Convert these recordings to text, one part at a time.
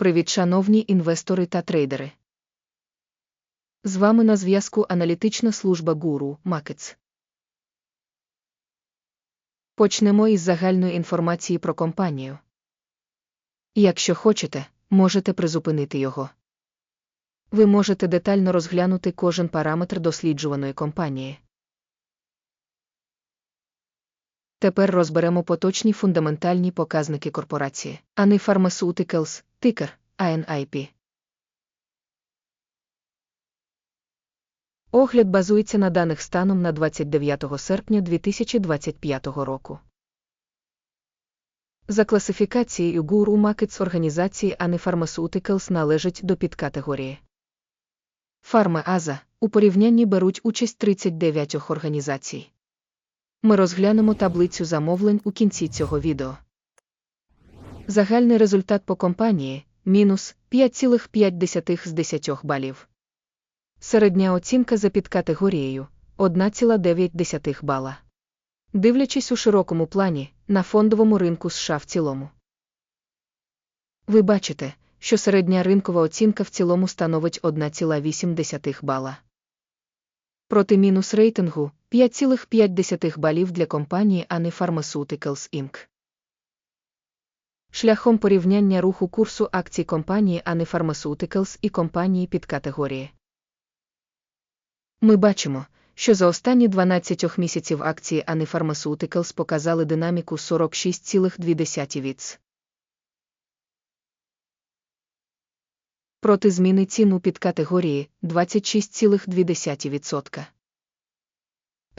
Привіт, шановні інвестори та трейдери. З вами на зв'язку аналітична служба Guru Markets. Почнемо із загальної інформації про компанію. Якщо хочете, можете призупинити його. Ви можете детально розглянути кожен параметр досліджуваної компанії. Тепер розберемо поточні фундаментальні показники корпорації, а не Pharmaceuticals, тикер ANIP. Огляд базується на даних станом на 29 серпня 2025 року. За класифікацією Guru Markets організації ANI Pharmaceuticals належать до підкатегорії. Фарма Аза у порівнянні беруть участь 39 організацій. Ми розглянемо таблицю замовлень у кінці цього відео. Загальний результат по компанії мінус 5,5 з 10 балів. Середня оцінка за підкатегорією 1,9 бала. Дивлячись у широкому плані, на фондовому ринку США в цілому. Ви бачите, що середня ринкова оцінка в цілому становить 1,8 бала. Проти мінус рейтингу 5,5 балів для компанії ANI Pharmaceuticals Inc. Шляхом порівняння руху курсу акцій компанії ANI Pharmaceuticals і компанії під категорії. Ми бачимо, що за останні 12 місяців акції ANI Pharmaceuticals показали динаміку 46,2 віц. Проти зміни цін у підкатегорії 26,2%.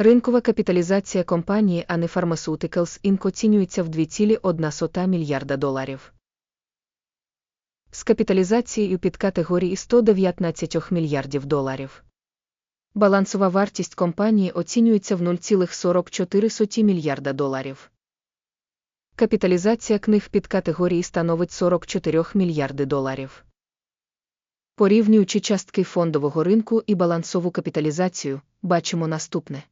Ринкова капіталізація компанії ANI Pharmaceuticals Inc. оцінюється в 2,1 мільярда доларів. З капіталізацією підкатегорії 119 мільярдів доларів. Балансова вартість компанії оцінюється в 0,44 мільярда доларів. Капіталізація книг під категорії становить 44 мільярди доларів. Порівнюючи частки фондового ринку і балансову капіталізацію, бачимо наступне.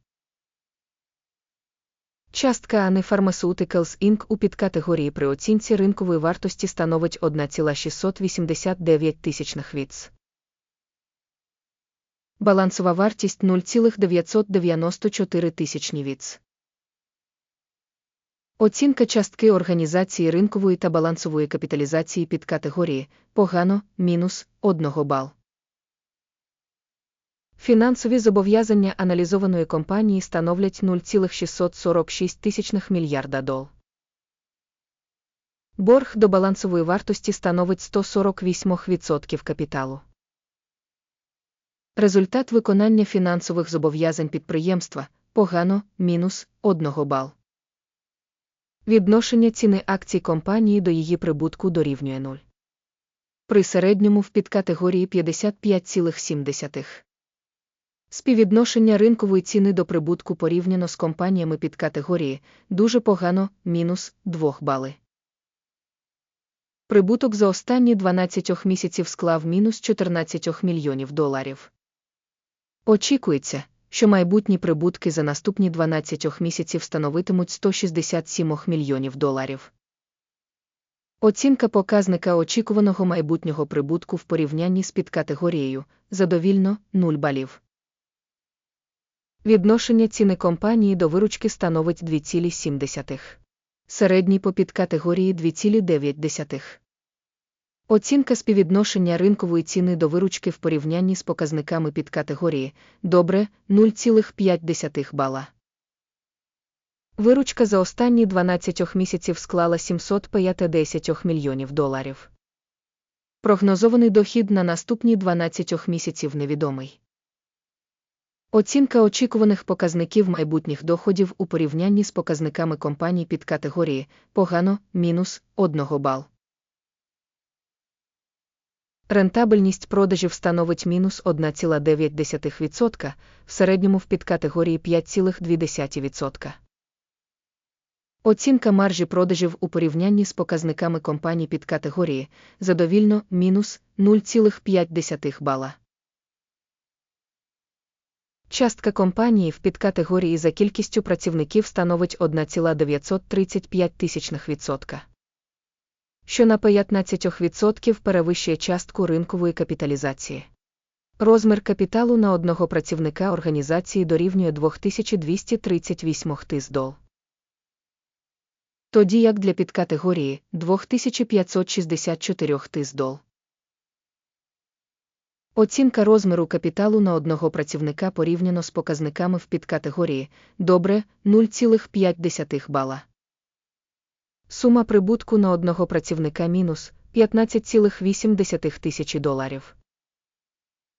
Частка ANI Pharmaceuticals Inc. у підкатегорії при оцінці ринкової вартості становить 1,689 тисячних віц. Балансова вартість 0,994 тисячні віц. Оцінка частки організації ринкової та балансової капіталізації під категорії погано мінус 1 бал. Фінансові зобов'язання аналізованої компанії становлять 0,646 тисячних мільярда дол. Борг до балансової вартості становить 148% капіталу. Результат виконання фінансових зобов'язань підприємства погано мінус 1 бал. Відношення ціни акцій компанії до її прибутку дорівнює 0. При середньому в підкатегорії 55,7. Співвідношення ринкової ціни до прибутку порівняно з компаніями під категорії дуже погано мінус 2 бали. Прибуток за останні 12 місяців склав мінус 14 мільйонів доларів. Очікується, що майбутні прибутки за наступні 12 місяців становитимуть 167 мільйонів доларів. Оцінка показника очікуваного майбутнього прибутку в порівнянні з підкатегорією задовільно 0 балів. Відношення ціни компанії до виручки становить 2,7. Середній по підкатегорії 2,9. Оцінка співвідношення ринкової ціни до виручки в порівнянні з показниками підкатегорії добре 0,5 бала. Виручка за останні 12 місяців склала 750 мільйонів доларів. Прогнозований дохід на наступні 12 місяців невідомий. Оцінка очікуваних показників майбутніх доходів у порівнянні з показниками компаній під категорії погано мінус 1 бал. Рентабельність продажів становить мінус 1,9%, в середньому в підкатегорії 5,2%. Оцінка маржі продажів у порівнянні з показниками компаній під категорії задовільно мінус 0,5 бала. Частка компанії в підкатегорії за кількістю працівників становить 1,935%. що на 15% перевищує частку ринкової капіталізації. Розмір капіталу на одного працівника організації дорівнює 2238 тис. Тоді як для підкатегорії 2564 тис дол. Оцінка розміру капіталу на одного працівника порівняно з показниками в підкатегорії добре 0,5 бала. Сума прибутку на одного працівника мінус 15,8 тисячі доларів.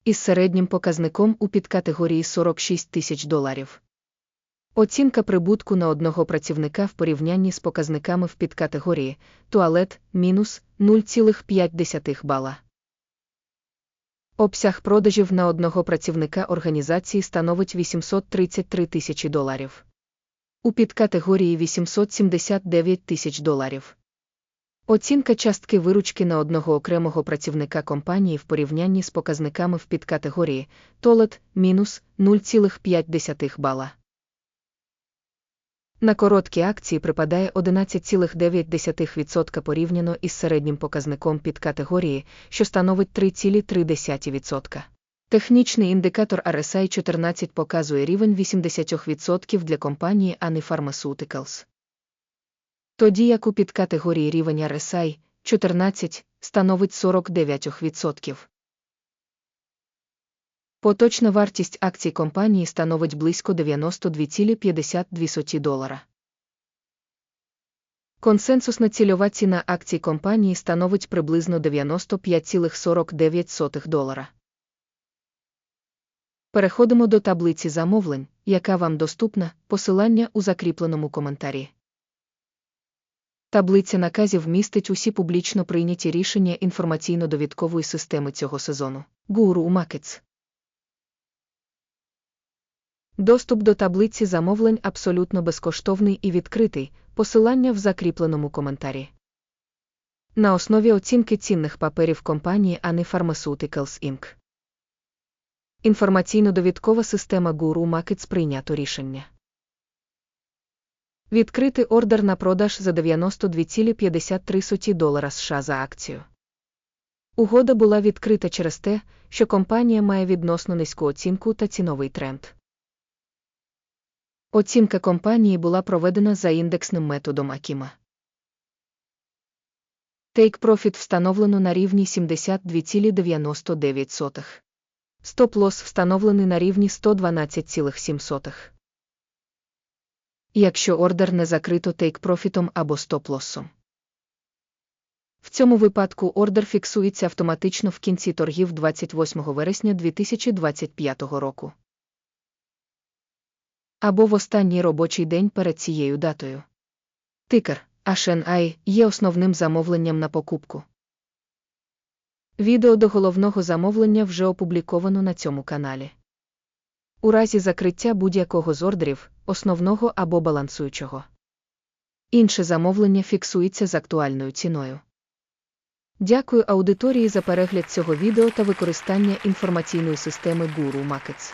Із середнім показником у підкатегорії 46 тисяч доларів. Оцінка прибутку на одного працівника в порівнянні з показниками в підкатегорії туалет мінус 0,5 бала. Обсяг продажів на одного працівника організації становить 833 тисячі доларів. У підкатегорії 879 тисяч доларів. Оцінка частки виручки на одного окремого працівника компанії в порівнянні з показниками в підкатегорії Толет мінус 0,5 бала. На короткі акції припадає 11,9% порівняно із середнім показником підкатегорії, що становить 3,3%. Технічний індикатор RSI 14 показує рівень 80% для компанії Ani Pharmaceuticals. Тоді як у підкатегорії рівень RSI 14 становить 49%. Поточна вартість акцій компанії становить близько 92,52 долара. Консенсусна цільова ціна акцій компанії становить приблизно 95,49 долара. Переходимо до таблиці замовлень, яка вам доступна, посилання у закріпленому коментарі. Таблиця наказів містить усі публічно прийняті рішення інформаційно-довідкової системи цього сезону. Guru Markets. Доступ до таблиці замовлень абсолютно безкоштовний і відкритий, посилання в закріпленому коментарі. На основі оцінки цінних паперів компанії Ani Pharmaceuticals Inc. Інформаційно-довідкова система Guru Markets прийнято рішення. Відкрити ордер на продаж за 92,53 долара США за акцію. Угода була відкрита через те, що компанія має відносно низьку оцінку та ціновий тренд. Оцінка компанії була проведена за індексним методом Акіма. Take Profit встановлено на рівні 72,99. Стоп-лосс встановлений на рівні 112,7. Якщо ордер не закрито take-профітом або стоп-лоссом. В цьому випадку ордер фіксується автоматично в кінці торгів 28 вересня 2025 року. Або в останній робочий день перед цією датою. Тикер HNI є основним замовленням на покупку. Відео до головного замовлення вже опубліковано на цьому каналі. У разі закриття будь-якого з ордерів, основного або балансуючого. Інше замовлення фіксується з актуальною ціною. Дякую аудиторії за перегляд цього відео та використання інформаційної системи Guru Markets.